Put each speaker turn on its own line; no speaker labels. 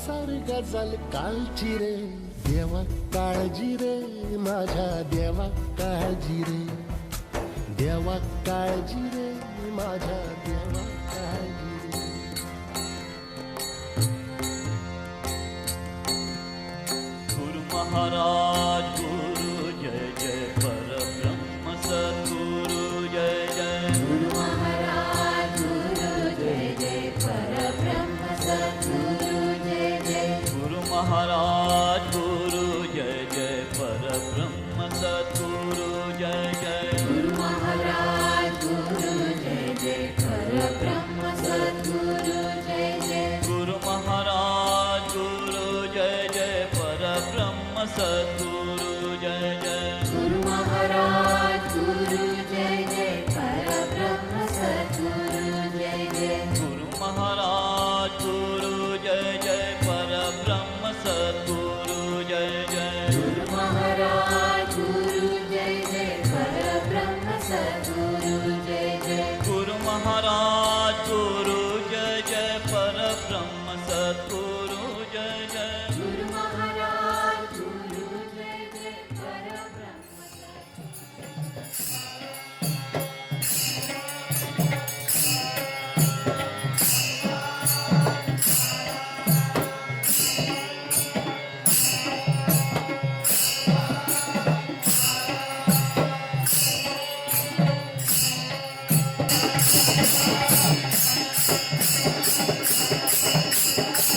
संसार गजल कालची रे. देवा काळजी रे. माझ्या देवा काळजी रे. देवा काळजी रे. माझ्या देवा काळजी रे.
गुरु महाराज
महाराज गुरु जय जय परब्रह्म सद्गुरु जय जय।
गुरु महाराज गुरु जय जय परब्रह्म सद्गुरु जय जय।
गुरु महाराज गुरु जय जय परब्रह्म सद्गुरु
गुरु महाराज गुरु जय जय परब्रह्म सद्गुरु